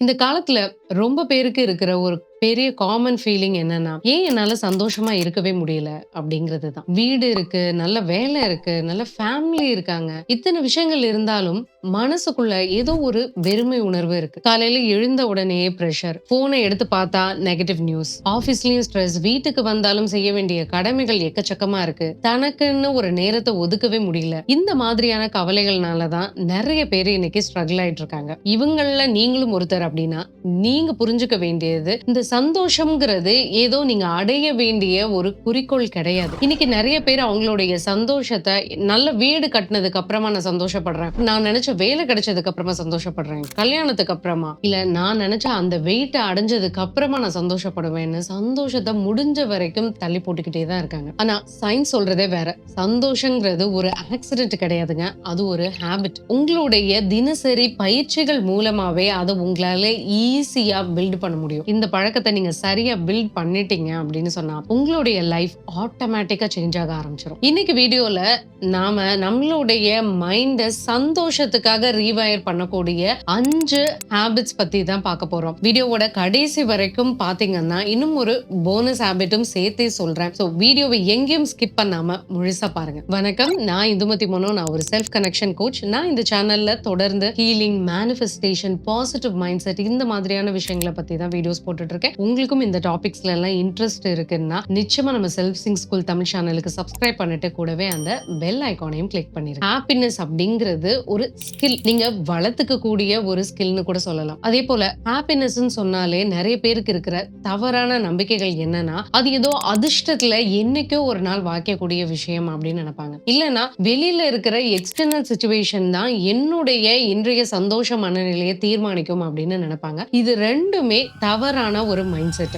இந்த காலத்துல ரொம்ப பேருக்கு இருக்கிற ஒரு பெரிய காமன் ஃபீலிங் என்னன்னா, ஏன் என்னால சந்தோஷமா இருக்கவே முடியல? அப்படிங்கிறது தான். வீடு இருக்கு, நல்ல வேலை இருக்கு, நல்ல ஃபேமிலி இருக்காங்க. இத்தனை விஷயங்கள் இருந்தாலும், மனசுக்குள்ள ஏதோ ஒரு வெறுமை உணர்வு இருக்கு. காலையில எழுந்த உடனே ப்ரெஷர் போனை எடுத்து பார்த்தா நெகட்டிவ் நியூஸ். ஆபீஸ்லயும் ஸ்ட்ரெஸ். வீட்டுக்கு வந்தாலும் செய்ய வேண்டிய கடமைகள் எக்கச்சக்கமா இருக்கு. தனக்குன்னு ஒரு நேரத்தை ஒதுக்கவே முடியல. இந்த மாதிரியான கவலைகள்னாலதான் நிறைய பேர் இன்னைக்கு ஸ்ட்ரகிள் ஆயிட்டு இருக்காங்க. இவங்கள நீங்களும் ஒருத்தர் அப்படின்னா, நீ நீங்க புரிஞ்சுக்க வேண்டியது, இந்த சந்தோஷம்ங்கிறது ஏதோ நீங்க அடைய வேண்டிய ஒரு குறிக்கோள் கிடையாது. இன்னைக்கு நிறைய பேர் அவங்களுடைய சந்தோஷத்தை நல்ல வீடு கட்டுனதுக்கு அப்புறமா நான் சந்தோஷப்படுறேன். நான் நினைச்ச வேலை கிடைச்சதுக்கு அப்புறமா சந்தோஷப்படுறேன். கல்யாணத்துக்கு அப்புறமா, இல்ல நான் நினைச்ச அந்த வெயிட்டை அடைஞ்சதுக்கு அப்புறமா நான் சந்தோஷப்படுவேன்னு சந்தோஷத்தை முடிஞ்ச வரைக்கும் தள்ளி போட்டுக்கிட்டே தான் இருக்காங்க. ஆனா சயின்ஸ் சொல்றதே வேற. சந்தோஷங்கிறது ஒரு ஆக்சிடென்ட் கிடையாதுங்க. அது ஒரு ஹேபிட். உங்களுடைய தினசரி பயிற்சிகள் மூலமாவே அத உங்களால ஈஸியா பில்ட் பண்ண முடியும். இந்த பழக்கத்தை நீங்க சரியா பில்ட் பண்ணிட்டீங்க அப்படின்னு சொன்னா, உங்களுடைய லைஃப் ஆட்டோமேட்டிக்கா சேஞ்ச் ஆக ஆரம்பிச்சிடும் இன்னைக்கு வீடியோல நாம நம்மளுடைய மைண்ட சந்தோஷத்துக்காக ரீவயர் பண்ணக்கூடிய அஞ்சு ஹேபிட்ஸ் பத்தி தான் பார்க்க போறோம். வீடியோவோட கடைசி வரைக்கும் பார்த்தீங்கன்னா, இன்னும் ஒரு போனஸ் ஹேபிட்டும் சேர்த்தே சொல்றேன். ஸோ வீடியோவை எங்கேயும் ஸ்கிப் பண்ணாம முழுசா பாருங்க. வணக்கம். நான் இந்துமதி மனோ. நான் ஒரு செல்ஃப் கனெக்ஷன் கோச். நான் இந்த சேனல்ல தொடர்ந்து healing, manifestation, positive mindset இந்த மாதிரியான விஷயங்களை பத்தி தான் வீடியோஸ் போட்டுட்டு இருக்கேன். உங்களுக்கும் இந்த டாபிக்ஸ்ல எல்லாம் இன்ட்ரெஸ்ட் இருக்குன்னா, நிச்சயமா நம்ம செல்ஃப் சிங் ஸ்கூல் தமிழ் சேனலுக்கு சப்ஸ்கிரைப் பண்ணிட்டு கூடவே அந்த பெல் ஐகானையும் கிளிக் பண்ணிருங்க. ஹாப்பினஸ் அப்படிங்கிறது ஒரு ஸ்கில். நீங்க வளர்த்துக்க கூடிய ஒரு ஸ்கில்னு கூட சொல்லலாம். அதே போல ஹாப்பினஸ்ன்னு சொன்னாலே நிறைய பேருக்கு இருக்கிற தவறான நம்பிக்கைகள் என்னன்னா, அது ஏதோ அதிர்ஷ்டத்துல என்னைக்கோ ஒரு நாள் வாய்க்கக்கூடிய விஷயம் அப்படின்னு நினைப்பாங்க. இல்லன்னா வெளியில இருக்கிற எக்ஸ்டர்னல் சுச்சுவேஷன் தான் என்னுடைய இன்றைய சந்தோஷ மனநிலையை தீர்மானிக்கும் அப்படின்னு நினைப்பாங்க. இது ரெண்டுமே தவறான ஒரு மைண்ட் செட்.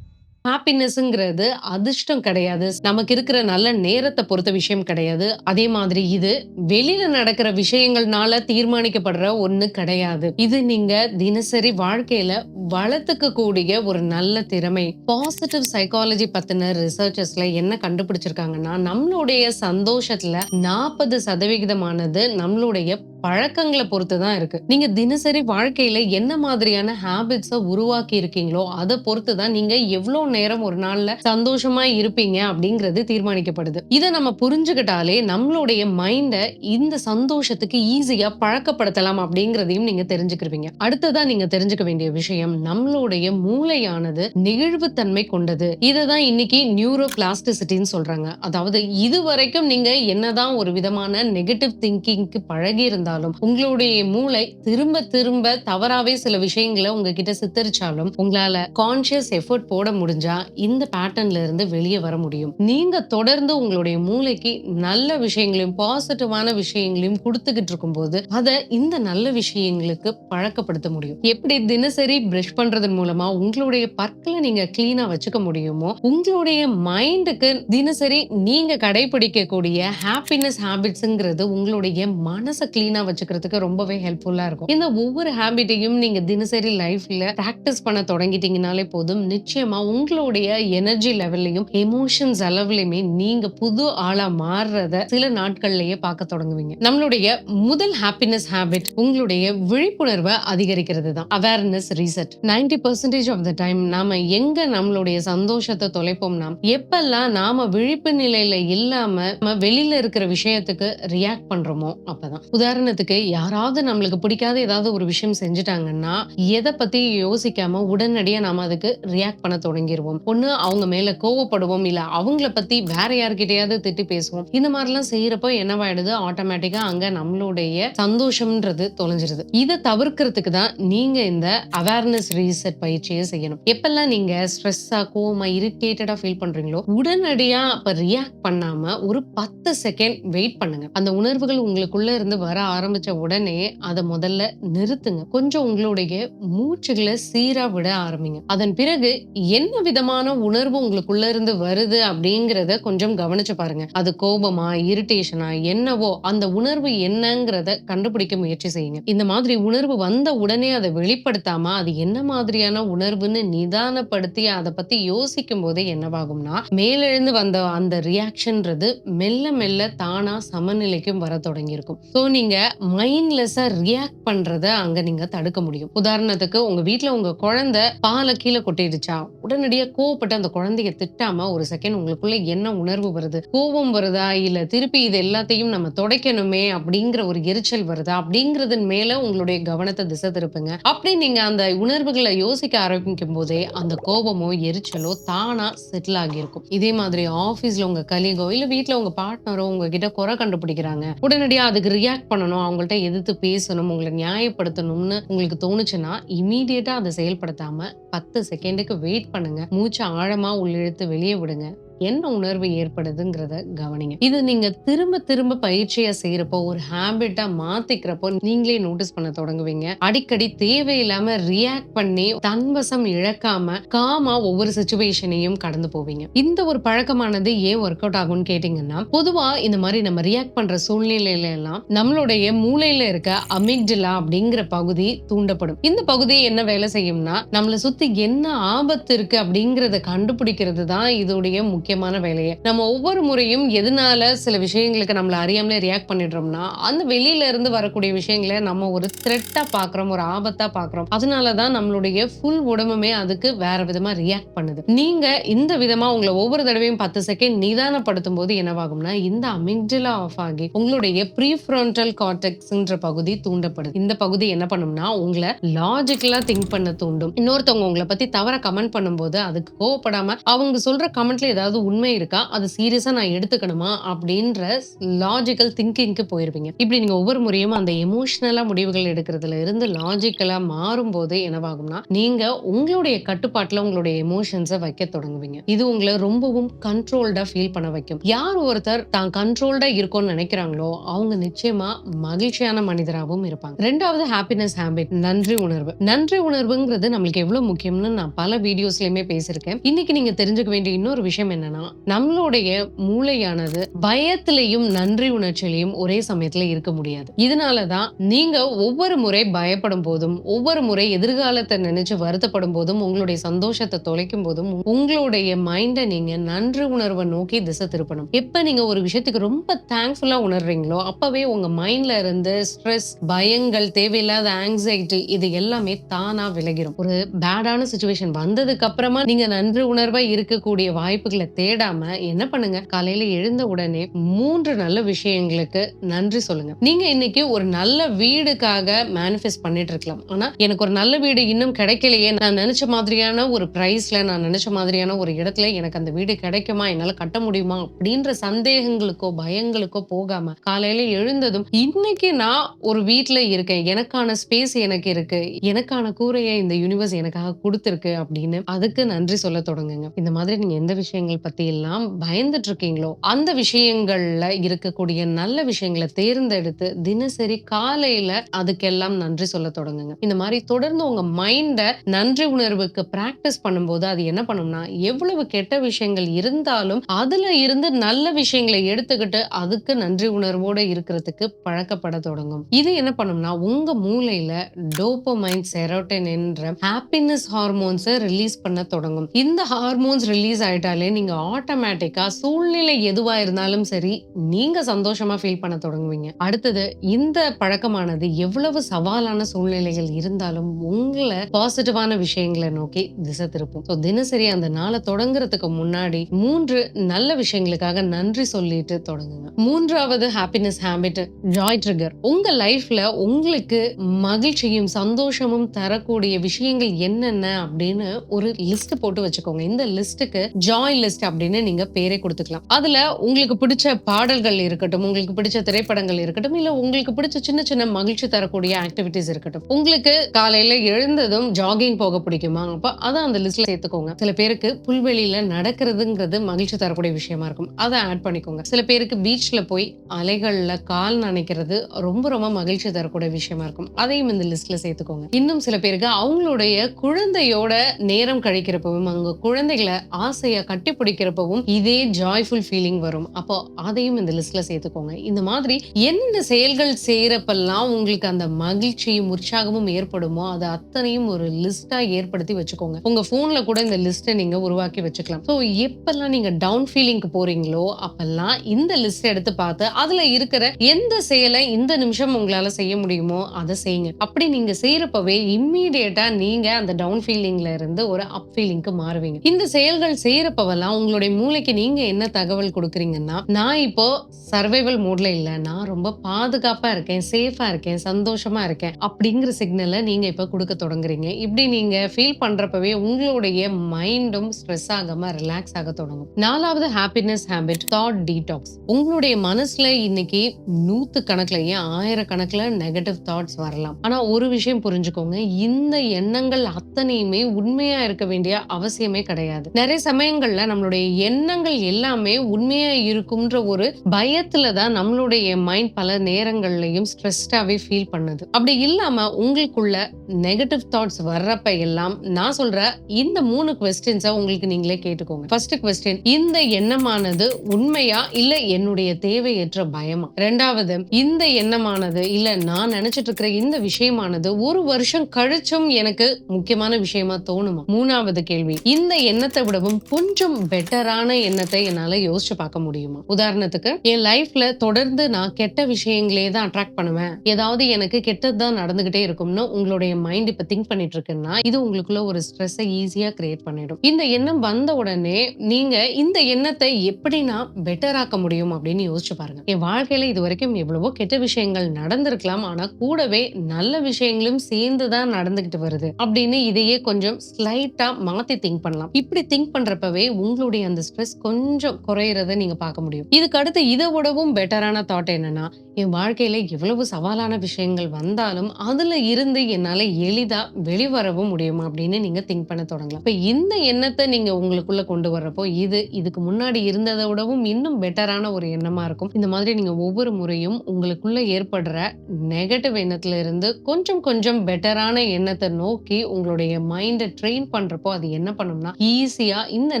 ஹாப்பினஸ்ங்கிறது அதிர்ஷ்டம் கிடையாது. நமக்கு இருக்கிற நல்ல நேரத்தை பொறுத்த விஷயம் கிடையாது. அதே மாதிரி இது வெளியில நடக்கிற விஷயங்கள்னால தீர்மானிக்கப்படுற ஒண்ணு கிடையாது. இது நீங்க தினசரி வாழ்க்கையில வளர்த்துக்க கூடிய ஒரு நல்ல திறமை. பாசிட்டிவ் சைக்காலஜி பத்தின ரிசர்ச்சர்ஸ்ல என்ன கண்டுபிடிச்சிருக்காங்கன்னா, நம்மளுடைய சந்தோஷத்துல 40% நம்மளுடைய பழக்கங்களை பொறுத்து தான் இருக்கு. நீங்க தினசரி வாழ்க்கையில என்ன மாதிரியான ஹேபிட்ஸ உருவாக்கி இருக்கீங்களோ, அதை பொறுத்து தான் நீங்க எவ்வளவு நேரம் ஒரு நாள்ல சந்தோஷமா இருப்பீங்க அப்படிங்கிறது தீர்மானிக்கப்படுது. இதை நம்ம புரிஞ்சுக்கிட்டாலே நம்மளுடைய மைண்ட இந்த சந்தோஷத்துக்கு ஈஸியா பழக்கப்படுத்தலாம் அப்படிங்கிறதையும் நீங்க தெரிஞ்சுக்கிருவீங்க. அடுத்ததா நீங்க தெரிஞ்சுக்க வேண்டிய விஷயம், நம்மளுடைய மூளையானது நெகிழ்வுத்தன்மை கொண்டது. இதை தான் இன்னைக்கு நியூரோ பிளாஸ்டிசிட்டின்னு சொல்றாங்க. அதாவது இதுவரைக்கும் நீங்க என்னதான் ஒரு விதமான நெகட்டிவ் திங்கிங்க்கு பழகி இருந்தாலும், உங்களுடைய மூளை திரும்ப திரும்ப தவறாவே சில விஷயங்களை உங்ககிட்ட சித்தரிச்சாலும், உங்களால கான்ஷியஸ் எஃபோர்ட் போட முடிஞ்சா இந்த பேட்டர்ன்ல இருந்து வெளியே வர முடியும். நீங்க தொடர்ந்து உங்களுடைய மூளைக்கு நல்ல விஷயங்களையும், பாசிட்டிவான விஷயங்களையும் கொடுத்துகிட்டு இருக்கும் போது அதை இந்த நல்ல விஷயங்களுக்கு பழக்கப்படுத்த முடியும். எப்படி தினசரி பிரஷ் பண்றதன் மூலமா உங்களுடைய பற்களை நீங்க கிளீனா வச்சுக்க முடியுமோ, உங்களுடைய மைண்டுக்கு தினசரி நீங்க கடைபிடிக்கக்கூடிய ஹாப்பினஸ் ஹேபிட்ஸ்ங்கிறது உங்களுடைய மனசை கிளீனா வச்சுக்கிறதுக்கு ரொம்பவே ஹெல்ப்ஃபுல்லா இருக்கும். இந்த ஒவ்வொரு ஹேபிட்டையும் நீங்க தினசரி லைஃப்ல ப்ராக்டிஸ் பண்ண தொடங்கிட்டீங்கனாலே போதும், நிச்சயமா உங்களுடைய எனர்ஜி லெவல்லயும், எமோஷன்ஸ் அளவுலயுமே நீங்க புது ஆளா மாறுறத சில நாட்கள்லயே பார்க்க தொடங்குவீங்க. நம்மளுடைய முதல் ஹாப்பினஸ் ஹேபிட் உங்களுடைய விழிப்புணர்வை அதிகரிக்கிறது தான். Awareness reset. 90% of the time நாம எங்க நம்மளுடைய சந்தோஷத்தை தொலைப்போம்னா, எப்பெல்லாம் நாம விழிப்பு நிலையில இல்லாம நம்ம வெளியில இருக்கிற விஷயத்துக்கு ரியாக்ட் பண்றோமோ அப்பதான். உதாரணத்துக்கு யாராவது நம்மளுக்கு பிடிக்காத ஏதாவது ஒரு விஷயம் செஞ்சுட்டாங்கன்னா, எதை பத்தி யோசிக்காம உடனடியா நாம அதுக்கு ரியாக்ட் பண்ண தொடங்கிடுவோம் ஒண்ணு அவங்க மேல கோவப்படுவோம், இல்ல அவங்கள பத்தி வேற யார்கிட்டயாவது திட்டி பேசுவோம். இந்த மாதிரிலாம் செய்யறப்போ என்னவாயிடுது, ஆட்டோமேட்டிக்கா அங்க நம்மளுடைய சந்தோஷம்ன்றது தொலைஞ்சிருது. இதை தவிர்க்கிறதுக்கு தான் நீங்க இந்த அவேர்னஸ் ரீசெட் பயிற்சியை செய்யணும். எப்பெல்லாம் நீங்க ஸ்ட்ரெஸ்ஸா, கோவமா, இரிட்டேட்டடா ஃபீல் பண்றீங்களோ, உடனடியா அப்ப ரியாக்ட் பண்ணாம ஒரு 10 செகண்ட் வெயிட் பண்ணுங்க. அந்த உணர்வுகள் உங்களுக்குள்ள இருந்து வர ஆரம்பிச்ச உடனே அதை முதல்ல நிறுத்துங்க. கொஞ்சம் உங்களுடைய மூச்சுகளை சீரா விட ஆரம்பிங்க. அதன் பிறகு என்ன விதமான உணர்வு உங்களுக்குள்ள இருந்து வருது அப்படிங்கிறத கொஞ்சம் கவனிச்சு பாருங்க. அது கோபமா, இரிட்டேஷனா என்னவோ அந்த உணர்வு என்னங்கிறத கண்டுபிடிக்க முயற்சி செய்யுங்க. இந்த மாதிரி உணர்வு வந்த உடனே அதை வெளிப்படுத்தாம, அது என்ன மாதிரியான உணர்வுன்னு நிதானப்படுத்தி அதை பத்தி யோசிக்கும் போதே என்னவாகும்னா, மேலெழுந்து வந்த அந்த ரியாக்ஷன்றது மெல்ல மெல்ல தானா சமநிலைக்கும் வர தொடங்கியிருக்கும். ஸோ நீங்க மைண்ட்லெஸ்ஸா ரியாக்ட் பண்றத அங்க நீங்க தடுக்க முடியும். உதாரணத்துக்கு உங்க வீட்ல உங்க குழந்தை பாலை கீழே கொட்டிடுச்சா? உடனடியா கோவப்பட்டு அந்த குழந்தைய திட்டாம ஒரு செகண்ட் உங்களுக்குள்ள என்ன உணர்வு வருது? கோபம் வருதா? இல்ல திருப்பி இது எல்லாத்தையும் நம்ம துடைக்கணுமே அப்படிங்கிற ஒரு எரிச்சல் வருதா? அப்படிங்கறதன் மேல உங்களுடைய கவனத்தை திசை திருப்புங்க. அப்படி நீங்க அந்த உணர்வுகளை யோசிக்க ஆரம்பிக்கும் போதே அந்த கோபமோ எரிச்சலோ தானா செட்டில் ஆகியிருக்கும். இதே மாதிரி ஆபீஸ்ல உங்க கலீகோ இல்ல வீட்ல உங்க பார்ட்னரோ உங்ககிட்ட குறை கண்டுபிடிக்கிறாங்க. உடனடியா அதுக்கு ரியாக்ட் பண்ணணும். அவங்கள்ட்ட எதிர்த்து பேசணும் உங்களை நியாயப்படுத்தணும்னு உங்களுக்கு தோணுச்சுன்னா இமீடியட்டா அதை செயல்படுத்தாம பத்து செகண்டுக்கு வெயிட் பண்ணுங்க. மூச்சு ஆழமா உள்ளிழுத்து வெளியே விடுங்க. என்ன உணர்வு ஏற்படுதுங்கிறத கவனிங்க. இது நீங்க திரும்ப திரும்ப பயிற்சியா செய்யறப்போ ஒரு ஹேபிட்டா மாத்திக்கிறப்போ நீங்களே நோட்டீஸ் பண்ண தொடங்குவீங்க. அடிக்கடி தேவையில்லாம ரியாக்ட் பண்ணி தன்வசம் இழக்காம காமா ஒவ்வொரு சுச்சுவேஷனையும் கடந்து போவீங்க. இந்த ஒரு பழக்கமானது ஏன் ஒர்க் அவுட் ஆகும்னு கேட்டீங்கன்னா பொதுவா இந்த மாதிரி நம்ம ரியாக்ட் பண்ற சூழ்நிலையில எல்லாம் நம்மளுடைய மூளையில இருக்க அமிக்டிலா அப்படிங்கிற பகுதி தூண்டப்படும். இந்த பகுதி என்ன வேலை செய்யும்னா நம்மளை சுத்தி என்ன ஆபத்து இருக்கு அப்படிங்கறத கண்டுபிடிக்கிறது தான் இதோடைய முக்கியமான வேலையை. நம்ம ஒவ்வொரு முறையும் எதனால சில விஷயங்களுக்கு நம்மள அறியாமலே ரியாக்ட் பண்ணிடுறோம்னா அந்த வெளியில இருந்து வரக்கூடிய விஷயங்களை நம்ம ஒரு த்ரெட்டா பாக்குறோம் ஒரு ஆபத்தா பாக்குறோம் அதனாலதான் நம்மளுடைய ஃபுல் உடம்புமே அதுக்கு வேற விதமா ரியாக்ட் பண்ணுது. நீங்க இந்த விதமா உங்களை ஒவ்வொரு தடவையும் பத்து செகண்ட் நிதானப்படுத்தும் போது என்னவாகும்னா இந்த அமிக்டலா ஆஃப் ஆகி உங்களுடைய ப்ரீஃப்ரண்டல் கார்டெக்ஸ்ன்ற பகுதி தூண்டப்படுது. இந்த பகுதி என்ன பண்ணும்னா உங்களை லாஜிக்கலா திங்க் பண்ண தூண்டும். இன்னொருத்தவங்க உங்களை பத்தி தவற கமெண்ட் பண்ணும்போது அதுக்கு கோவப்படாம அவங்க சொல்ற கமெண்ட்ல ஏதாவது உண்மை இருக்கா? அது சீரியஸா நான் எடுத்துக்கணுமா? அப்படின்ற லாஜிக்கல் திங்கிங்க்கு போயிருவீங்க இப்படி நீங்க ஒவ்வொரு முறையும் அந்த எமோஷனலா முடிவுகள் எடுக்கிறதுல இருந்து லாஜிக்கலா மாறும்போது என்னவாகும்னா நீங்க உங்களுடைய கட்டுப்பாட்டுல உங்களுடைய எமோஷன்ஸை வைக்க தொடங்குவீங்க. இது உங்களை ரொம்பவும் கண்ட்ரோல்டா ஃபீல் பண்ண வைக்கும். யார் ஒருத்தர் தான் கண்ட்ரோல்டா இருக்கும்னு நினைக்கிறாங்களோ அவங்க நிச்சயமா மகிழ்ச்சியான மனிதராகவும் இருப்பாங்க. ரெண்டாவது ஹாப்பினஸ் ஹேபிட் நன்றி உணர்வு. நன்றி உணர்வுங்கிறது நம்மளுக்கு எவ்வளவு முக்கியம்னு நான் பல வீடியோஸ்லயுமே பேசியிருக்கேன். இன்னைக்கு நீங்க தெரிஞ்சுக்க வேண்டிய இன்னொரு விஷயம் என்ன என்னன்னா நம்மளுடைய மூளையானது பயத்திலையும் நன்றி உணர்ச்சியிலையும் ஒரே சமயத்துல இருக்க முடியாது. இதனாலதான் நீங்க ஒவ்வொரு முறை பயப்படும் போதும் ஒவ்வொரு முறை எதிர்காலத்தை நினைச்சு வருத்தப்படும் போதும் உங்களுடைய சந்தோஷத்தை தொலைக்கும் போதும் உங்களுடைய மைண்டை நீங்க நன்றி உணர்வை நோக்கி திசை திருப்பணும். எப்ப நீங்க ஒரு விஷயத்துக்கு ரொம்ப தேங்க்ஃபுல்லா உணர்றீங்களோ அப்பவே உங்க மைண்ட்ல இருந்து ஸ்ட்ரெஸ் பயங்கள் தேவையில்லாத ஆங்ஸைட்டி இது எல்லாமே தானா விலகிடும் ஒரு பேடான சுச்சுவேஷன் வந்ததுக்கு அப்புறமா நீங்க நன்றி உணர்வா இருக்கக்கூடிய வாய்ப்புகளை தேடாம என்ன பண்ணுங்க? காலையில எழுந்த உடனே மூன்று நல்ல விஷயங்களுக்கு நன்றி சொல்லுங்க. நீங்க இன்னைக்கு ஒரு நல்ல வீடுக்காக மேனிஃபெஸ்ட் பண்ணிட்டு இருக்கலாம். ஆனா எனக்கு ஒரு நல்ல வீடு இன்னும் கிடைக்கலையே. நான் நினைச்ச மாதிரியான ஒரு பிரைஸ்ல நான் நினைச்ச மாதிரியான ஒரு இடத்துல எனக்கு அந்த வீடு கிடைக்குமா? என்னால கட்ட முடியுமா? அப்படின்ற சந்தேகங்களுக்கோ பயங்களுக்கோ போகாம காலையில எழுந்ததும் இன்னைக்கு நான் ஒரு வீட்டுல இருக்கேன். எனக்கான ஸ்பேஸ் எனக்கு இருக்கு. எனக்கான கூரையை இந்த யூனிவர்ஸ் எனக்காக கொடுத்துருக்கு அப்படின்னு அதுக்கு நன்றி சொல்ல தொடங்குங்க. இந்த மாதிரி நீங்க எந்த விஷயங்கள் பத்தி எல்லாம் பயந்துட்டு இருக்கீங்களோ அந்த விஷயங்கள்ல இருக்கக்கூடிய நல்ல விஷயங்களை தேர்ந்தெடுத்து தினசரி காலையில அதுக்கெல்லாம் நன்றி சொல்ல தொடங்குங்க. இந்த மாதிரி தொடர்ந்து உங்க மைண்ட நன்றி உணர்வுக்கு பிராக்டிஸ் பண்ணும்போது அது என்ன பண்ணும்னா எவ்வளவு கெட்ட விஷயங்கள் இருந்தாலும் அதுல இருந்து நல்ல விஷயங்களை எடுத்துக்கிட்டு அதுக்கு நன்றி உணர்வோட இருக்கிறதுக்கு பழக்கப்பட தொடங்கும். இது என்ன பண்ணும்னா உங்க மூளையில டோபோமைன் செரோட்டின் என்ற ஹாப்பினஸ் ஹார்மோன்ஸை ரிலீஸ் பண்ண தொடங்கும். இந்த ஹார்மோன்ஸ் ரிலீஸ் ஆயிட்டாலே நீங்க ஆட்டோமேட்டிக்கா சூழ்நிலை எதுவா இருந்தாலும் சரி நீங்க சந்தோஷமா ஃபீல் பண்ண தொடங்குவீங்க. அடுத்தது இந்த பழக்கமானது எவ்வளவு சவாலான சூழ்நிலைகள் இருந்தாலும் உங்களை பாசிட்டிவான விஷயங்களை நோக்கி திசை திருப்பும். ஸோ தினசரி அந்த நாளை தொடங்குறதுக்கு முன்னாடி மூன்று நல்ல விஷயங்களுக்காக நன்றி சொல்லிட்டு தொடங்குங்க. மூன்றாவது ஹாப்பினஸ் ஹேபிட் ஜாய் ட்ரிகர் உங்க லைஃப்ல உங்களுக்கு மகிழ்ச்சியும் சந்தோஷமும் தரக்கூடிய விஷயங்கள் என்னென்ன அப்படின்னு ஒரு லிஸ்ட் போட்டு வச்சுக்கோங்க. இந்த லிஸ்ட்டுக்கு ஜாய் லிஸ்ட் அப்படின்னு நீங்க பேரே கொடுத்துக்கலாம். அதுல உங்களுக்கு பிடிச்ச பாடல்கள் இருக்கட்டும் உங்களுக்கு பிடிச்ச திரைப்படங்கள் இருக்கட்டும் இல்ல உங்களுக்கு பிடிச்ச சின்ன சின்ன மகிழ்ச்சி தரக்கூடிய ஆக்டிவிட்டிஸ் இருக்கட்டும். உங்களுக்கு காலையில எழுந்ததும் ஜாகிங் போக பிடிக்குமா? அப்ப அதை அந்த லிஸ்ட்ல சேர்த்துக்கோங்க. சில பேருக்கு புல்வெளியில நடக்கிறதுங்கிறது மகிழ்ச்சி தரக்கூடிய விஷயமா இருக்கும். அதை ஆட் பண்ணிக்கோங்க. சில பேருக்கு பீச்ல போய் அலைகள்ல கால் நனைக்கிறது ரொம்ப ரொம்ப மகிழ்ச்சி தரக்கூடிய விஷயமா இருக்கும். அதையும் இந்த லிஸ்ட்ல சேர்த்துக்கோங்க. இன்னும் சில பேருக்கு அவங்களுடைய குழந்தையோட நேரம் கழிக்கிறப்பவும் அவங்க குழந்தைகளை ஆசையா கட்டிப்பிடி குடிக்கிறப்பவும் இதே ஜாய்ஃபுல் ஃபீலிங் வரும். அப்போ அதையும் இந்த லிஸ்ட்ல சேர்த்துக்கோங்க. இந்த மாதிரி எந்த செயல்கள் செய்யறப்பெல்லாம் உங்களுக்கு அந்த மகிழ்ச்சியும் உற்சாகமும் ஏற்படுமோ அது அத்தனையும் ஒரு லிஸ்டா ஏற்படுத்தி வச்சுக்கோங்க. உங்க போன்ல கூட இந்த லிஸ்ட்டை நீங்க உருவாக்கி வச்சுக்கலாம். ஸோ எப்பெல்லாம் நீங்க டவுன் ஃபீலிங்க்கு போறீங்களோ அப்பெல்லாம் இந்த லிஸ்ட் எடுத்து பார்த்து அதுல இருக்கிற எந்த செயலை இந்த நிமிஷம் உங்களால செய்ய முடியுமோ அதை செய்யுங்க. அப்படி நீங்க செய்யறப்பவே இம்மீடியட்டா நீங்க அந்த டவுன் ஃபீலிங்ல இருந்து ஒரு அப் ஃபீலிங்க்கு மாறுவீங்க. இந்த செயல்கள் செய்யறப்பவெல்லாம் உங்களுடைய மூளைக்கு நீங்க என்ன தகவல் கொடுக்குறீங்கன்னா நான் இப்போ சர்வைவல் மூட்ல இல்ல நான் ரொம்ப பாதுகாப்பா இருக்கேன் சேஃபா இருக்கேன் சந்தோஷமா இருக்கேன் அப்படிங்கிற சிக்னலை நீங்க இப்ப கொடுக்க தொடங்குறீங்க. இப்படி நீங்க ஃபீல் பண்றப்பவே உங்களுடைய மைண்டும் ஸ்ட்ரெஸ் ஆகாம ரிலாக்ஸ் ஆக தொடங்கும். நாலாவது ஹாப்பினஸ் ஹேபிட் தாட் டீடாக்ஸ் உங்களுடைய மனசுல இன்னைக்கு நூத்து கணக்குல ஏன் ஆயிரக்கணக்கில் நெகட்டிவ் தாட்ஸ் வரலாம். ஆனா ஒரு விஷயம் புரிஞ்சுக்கோங்க இந்த எண்ணங்கள் அத்தனையுமே உண்மையா இருக்க வேண்டிய அவசியமே கிடையாது. நிறைய சமயங்கள்ல நம்மளுடைய எண்ணங்கள் எல்லாமே உண்மையா இருக்கும்ன்ற ஒரு பயத்துல தான் நம்மளுடைய மைண்ட் பல நேரங்கள்லயும் ஸ்ட்ரெஸ்டாவே ஃபீல் பண்ணுது. அப்படி இல்லாம உங்களுக்குள்ள நெகட்டிவ் தாட்ஸ் வர்றப்ப எல்லாம் நான் சொல்ற இந்த மூணு கொஸ்டின்ஸை உங்களுக்கு நீங்களே கேட்டுக்கோங்க. ஃபர்ஸ்ட் கொஸ்டின் இந்த எண்ணமானது உண்மையா இல்ல என்னுடைய தேவையற்ற பயமா? ரெண்டாவது இந்த எண்ணமானது இல்ல நான் நினைச்சிட்டு இருக்கிற இந்த விஷயமானது ஒரு வருஷம் கழிச்சும் எனக்கு முக்கியமான விஷயமா தோணுமா? மூணாவது கேள்வி இந்த எண்ணத்தை விடவும் கொஞ்சம் பெட்டரான எண்ணத்தை என்னால யோசிச்சு பார்க்க முடியுமா? உதாரணத்துக்கு என் லைஃப்ல தொடர்ந்து நான் கெட்ட விஷயங்களே தான் அட்ராக்ட் பண்ணுவேன். ஏதாவது எனக்கு கெட்டது தான் நடந்துகிட்டே இருக்கும்னு உங்களுடைய மைண்ட் இப்ப திங்க் பண்ணிட்டு இருக்குன்னா இது உங்களுக்குள்ள ஒரு ஸ்ட்ரெஸ்ஸை ஈஸியா கிரியேட் பண்ணிடும். இந்த எண்ணம் வந்த உடனே நீங்க இந்த எண்ணத்தை எப்படி நான் பெட்டர் ஆக்க முடியும் அப்படின்னு யோசிச்சு பாருங்க. என் வாழ்க்கையில இது வரைக்கும் எவ்வளவோ கெட்ட விஷயங்கள் நடந்திருக்கலாம் ஆனா கூடவே நல்ல விஷயங்களும் சேர்ந்து தான் நடந்துகிட்டு வருது அப்படின்னு இதையே கொஞ்சம் ஸ்லைட்டா மாத்தி திங்க் பண்ணலாம். இப்படி திங்க் பண்றப்பவே உங்களுடைய அந்த ஸ்ட்ரெஸ் கொஞ்சம் குறையிறத நீங்க பார்க்க முடியும். இதுக்கு அடுத்து இதை விடவும் பெட்டரான தாட் என்னன்னா என் வாழ்க்கையில எவ்வளவு சவாலான விஷயங்கள் வந்தாலும் அதுல இருந்து என்னால எளிதா வெளிவரவும் முடியுமா அப்படின்னு நீங்க திங்க் பண்ண தொடங்கலாம். இப்ப இந்த எண்ணத்தை நீங்க உங்களுக்குள்ள கொண்டு வர்றப்போ இது இதுக்கு முன்னாடி இருந்ததை விடவும் இன்னும் பெட்டரான ஒரு எண்ணமா இருக்கும். இந்த மாதிரி நீங்க ஒவ்வொரு முறையும் உங்களுக்குள்ள ஏற்படுற நெகட்டிவ் எண்ணத்துல இருந்து கொஞ்சம் கொஞ்சம் பெட்டரான எண்ணத்தை நோக்கி உங்களுடைய மைண்டை ட்ரெயின் பண்றப்போ அது என்ன பண்ணும்னா ஈஸியா இந்த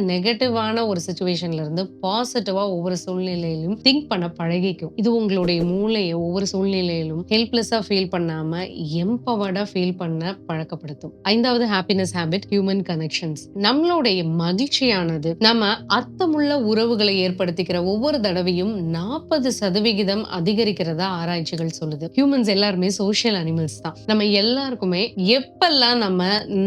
நெகட்டிவ் நெகட்டிவான ஒரு சுச்சுவேஷன்ல இருந்து பாசிட்டிவா ஒவ்வொரு சூழ்நிலையிலும் திங்க் பண்ண பழகிக்கும். இது உங்களுடைய மூளையை ஒவ்வொரு சூழ்நிலையிலும் ஹெல்ப்லெஸ்ஸா ஃபீல் பண்ணாம எம்பவர்டா ஃபீல் பண்ண பழக்கப்படுத்தும். ஐந்தாவது ஹாப்பினஸ் ஹேபிட் ஹியூமன் கனெக்ஷன்ஸ் நம்மளுடைய மகிழ்ச்சியானது நம்ம அர்த்தமுள்ள உறவுகளை ஏற்படுத்திக்கிற ஒவ்வொரு தடவையும் நாற்பது சதவிகிதம் அதிகரிக்கிறதா ஆராய்ச்சிகள் சொல்லுது. ஹியூமன்ஸ் எல்லாருமே சோஷியல் அனிமல்ஸ் தான். நம்ம எல்லாருக்குமே எப்பெல்லாம் நம்ம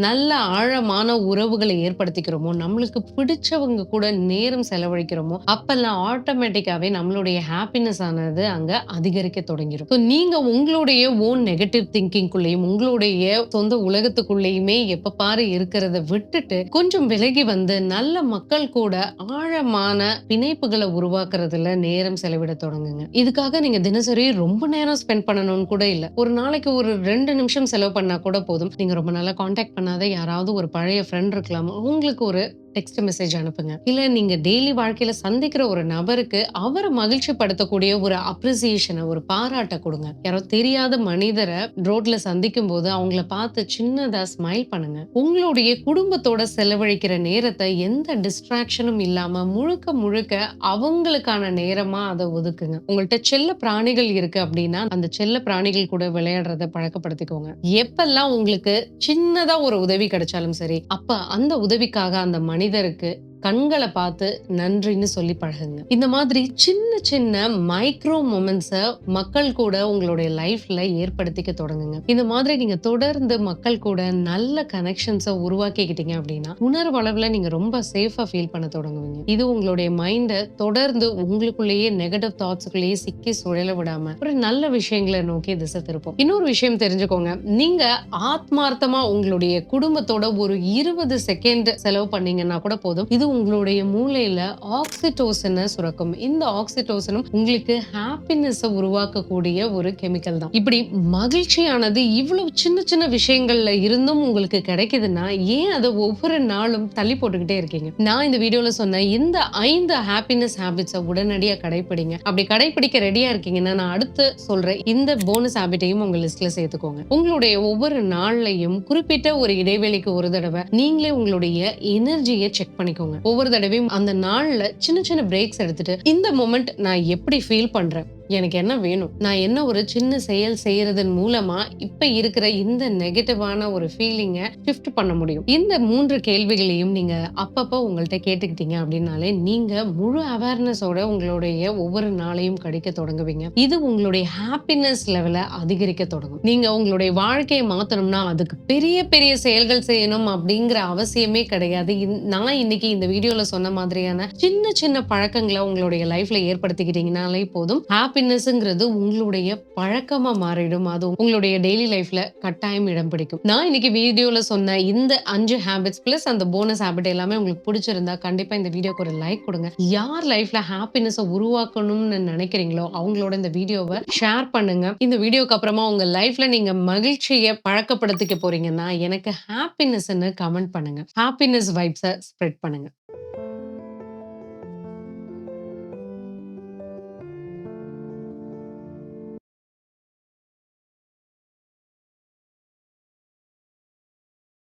நல்ல ஆழமான உறவுகளை ஏற்படுத்திக்கிறோமோ நம்மளுக்கு பிடிச்சவங்க கூட நேரம் செலவழிக்கிறோமோ அப்பெல்லாம் ஆட்டோமேட்டிக்காவே நம்மளுடைய ஹாப்பினஸ் ஆனது அங்க அதிகரிக்க தொடங்கிடும் நீங்க உங்களுடைய ஓன் நெகட்டிவ் திங்கிங்குள்ளேயும் உங்களுடைய சொந்த உலகத்துக்குள்ளேயுமே எப்ப பாரு இருக்கிறத விட்டுட்டு கொஞ்சம் விலகி வந்து நல்ல மக்கள் கூட ஆழமான பிணைப்புகளை உருவாக்குறதுல நேரம் செலவிட தொடங்குங்க. இதுக்காக நீங்க தினசரி ரொம்ப நேரம் ஸ்பெண்ட் பண்ணணும்னு கூட இல்ல. ஒரு நாளைக்கு ஒரு ரெண்டு நிமிஷம் செலவு பண்ணா கூட போதும். நீங்க ரொம்ப நாளா காண்டாக்ட் பண்ணாத யாராவது ஒரு பழைய ஃப்ரெண்ட் இருக்கலாம். உங்களுக்கு ஒரு டெக்ஸ்ட் மெசேஜ் அனுப்புங்க. இல்ல நீங்க டெய்லி வாழ்க்கையில சந்திக்கிற ஒரு நபருக்கு அவரை மகிழ்ச்சி படுத்தக்கூடிய ஒரு அப்ரிசியேஷனை ஒரு பாராட்ட கொடுங்க. யாரோ தெரியாத மனிதரை ரோட்ல சந்திக்கும் போது அவங்கள பார்த்து சின்னதா ஸ்மைல் பண்ணுங்க. உங்களுடைய குடும்பத்தோட செலவழிக்கிற நேரத்தை எந்த டிஸ்ட்ராக்ஷனும் இல்லாம முழுக்க முழுக்க அவங்களுக்கான நேரமா அதை ஒதுக்குங்க. உங்கள்ட்ட செல்ல பிராணிகள் இருக்கு அப்படின்னா அந்த செல்ல பிராணிகள் கூட விளையாடுறத பழக்கப்படுத்திக்கோங்க. எப்பெல்லாம் உங்களுக்கு சின்னதா ஒரு உதவி கிடைச்சாலும் சரி அப்ப அந்த உதவிக்காக அந்த மனிதருக்கு கண்களை பார்த்து நன்றின்னு சொல்லி பழகுங்க. இந்த மாதிரி சின்ன சின்ன மைக்ரோ மொமெண்ட்ஸை மக்கள் கூட உங்களுடைய லைஃப்ல ஏற்படுத்திக்க தொடங்குங்க. இந்த மாதிரி நீங்க தொடர்ந்து மக்கள் கூட நல்ல கனெக்ஷன்ஸை உருவாக்கிக்கிட்டீங்க அப்படின்னா உணர்வளவுல நீங்க ரொம்ப சேஃபா ஃபீல் பண்ண தொடங்குவீங்க. இது உங்களுடைய மைண்டை தொடர்ந்து உங்களுக்குள்ளேயே நெகட்டிவ் தாட்ஸ்க்குள்ளேயே சிக்கி சுழல விடாம ஒரு நல்ல விஷயங்களை நோக்கி திசை திருப்போம். இன்னொரு விஷயம் தெரிஞ்சுக்கோங்க. நீங்க ஆத்மார்த்தமா உங்களுடைய குடும்பத்தோட ஒரு இருபது செகண்ட் செலவு பண்ணீங்கன்னா கூட போதும். இது உங்களுடைய மூளையில ஆக்சிடோசனை சுரக்கும். இந்த ஆக்சிடோசனும் உங்களுக்கு ஹாப்பினஸ் உருவாக்கக்கூடிய ஒரு கெமிக்கல் தான். இப்படி மகிழ்ச்சியானது இவ்வளவு சின்ன சின்ன விஷயங்கள்ல இருந்தும் உங்களுக்கு கிடைக்குதுன்னா ஏன் அதை ஒவ்வொரு நாளும் தள்ளி போட்டுக்கிட்டே இருக்கீங்க? நான் இந்த வீடியோல சொன்ன இந்த ஐந்து ஹாப்பினஸ் ஹேபிட்ஸை உடனடியா கடைபிடிங்க அப்படி கடைபிடிக்க ரெடியா இருக்கீங்கன்னா நான் அடுத்து சொல்ற இந்த போனஸ் ஹேபிட்டையும் உங்க லிஸ்ட்ல சேர்த்துக்கோங்க. உங்களுடைய ஒவ்வொரு நாள்லையும் குறிப்பிட்ட ஒரு இடைவெளிக்கு ஒரு தடவை நீங்களே உங்களுடைய எனர்ஜியை செக் பண்ணிக்கோங்க. ஒவ்வொரு தடவையும் அந்த நாள்ல சின்ன சின்ன பிரேக்ஸ் எடுத்துட்டு இந்த மூமெண்ட் நான் எப்படி ஃபீல் பண்றேன்? எனக்கு என்ன வேணும்? நான் என்ன ஒரு சின்ன செயல் செய்யறதன் மூலமா இப்ப இருக்கிற இந்த நெகட்டிவான ஒரு ஃபீலிங்கை ஷிஃப்ட் பண்ண முடியும்? இந்த மூன்று கேள்விகளையும் நீங்க அப்பப்போ உங்கள்கிட்ட கேட்டுக்கிட்டீங்க அப்படின்னாலே நீங்க முழு அவேர்னஸோட உங்களுடைய ஒவ்வொரு நாளையும் கடிக்க தொடங்குவீங்க. இது உங்களுடைய ஹாப்பினஸ் லெவலை அதிகரிக்க தொடங்கும். நீங்க உங்களுடைய வாழ்க்கையை மாத்தணும்னா அதுக்கு பெரிய பெரிய செயல்கள் செய்யணும் அப்படிங்கிற அவசியமே கிடையாது. நான் இன்னைக்கு இந்த வீடியோல சொன்ன மாதிரியான சின்ன சின்ன பழக்கங்களை உங்களுடைய லைஃப்ல ஏற்படுத்திக்கிட்டீங்கனாலே போதும். ஹாப்பினஸ்ங்கிறது உங்களுடைய பழக்கமா மாறிடும். அது உங்களுடைய டெய்லி லைஃப்ல கட்டாயம் இடம் பிடிக்கும். நான் இன்னைக்கு வீடியோல சொன்ன இந்த அஞ்சு ஹேபிட்ஸ் பிளஸ் அந்த போனஸ் ஹேபிட் எல்லாமே உங்களுக்கு பிடிச்சிருந்தா கண்டிப்பா இந்த வீடியோக்கு ஒரு லைக் கொடுங்க. யார் லைஃப்ல ஹாப்பினஸை உருவாக்கணும்னு நினைக்கிறீங்களோ அவங்களோட இந்த வீடியோவை ஷேர் பண்ணுங்க. இந்த வீடியோக்கு அப்புறமா உங்க லைஃப்ல நீங்க மகிழ்ச்சியை பழக்கப்படுத்திக்க போறீங்கன்னா எனக்கு ஹாப்பினஸ்ன்னு கமெண்ட் பண்ணுங்க. ஹாப்பினஸ் வைப்ஸை ஸ்ப்ரெட் பண்ணுங்க.